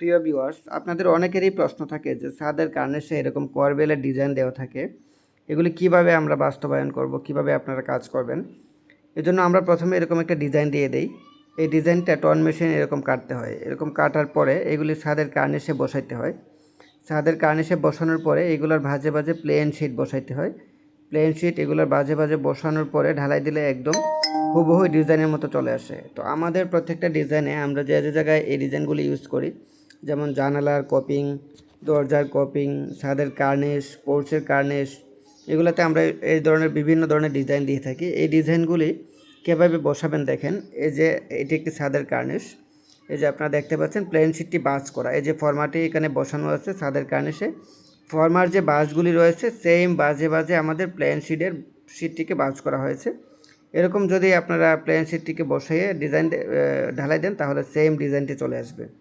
প্রিয় ভিউয়ার্স আপনাদের অনেকেরই প্রশ্ন থাকে যে ছাদের কার্নেসে এরকম করবেলের ডিজাইন দেওয়া থাকে। এগুলি কীভাবে আমরা বাস্তবায়ন করব, কীভাবে আপনারা কাজ করবেন? এজন্য আমরা প্রথমে এরকম একটা ডিজাইন দিয়ে দেই। এই ডিজাইনটা টন মেশিন এরকম কাটতে হয়। এরকম কাটার পরে এগুলি ছাদের কার্নেসে বসাইতে হয়। ছাদের কার্নিশে বসানোর পরে এগুলোর ভাজে ভাজে প্লেন শিট বসাইতে হয়। প্লেন শিট এগুলোর বাজে বাজে বসানোর পরে ঢালাই দিলে একদম হুবহু ডিজাইনের মতো চলে আসে। তো আমাদের প্রত্যেকটা ডিজাইনে আমরা যে যে জায়গায় এই ডিজাইনগুলি ইউজ করি যেমন জানালার কপিং দরজার কপিং ছাদের কার্নিশ পোর্চের কার্নিশ, এগুলোতে আমরা এই ধরনের বিভিন্ন ধরনের ডিজাইন দিয়ে থাকি। এই ডিজাইনগুলি কীভাবে বসাবেন দেখেন, এই যে এটি একটি ছাদের কার্নিশ, এই যে আপনারা দেখতে পাচ্ছেন প্লেন শিটটি বাজ করা। এই যে ফরমাটি এখানে বসানো আছে ছাদের কার্নিশে। ফর্মার যে বাসগুলি রয়েছে সেম বাজে বাজে আমাদের প্লেন শিটের শিটটিকে বাজ করা হয়েছে। এরকম যদি আপনারা প্লেন শিটটিকে বসিয়ে ডিজাইন ঢালাই দেন, তাহলে সেম ডিজাইনটি চলে আসবে।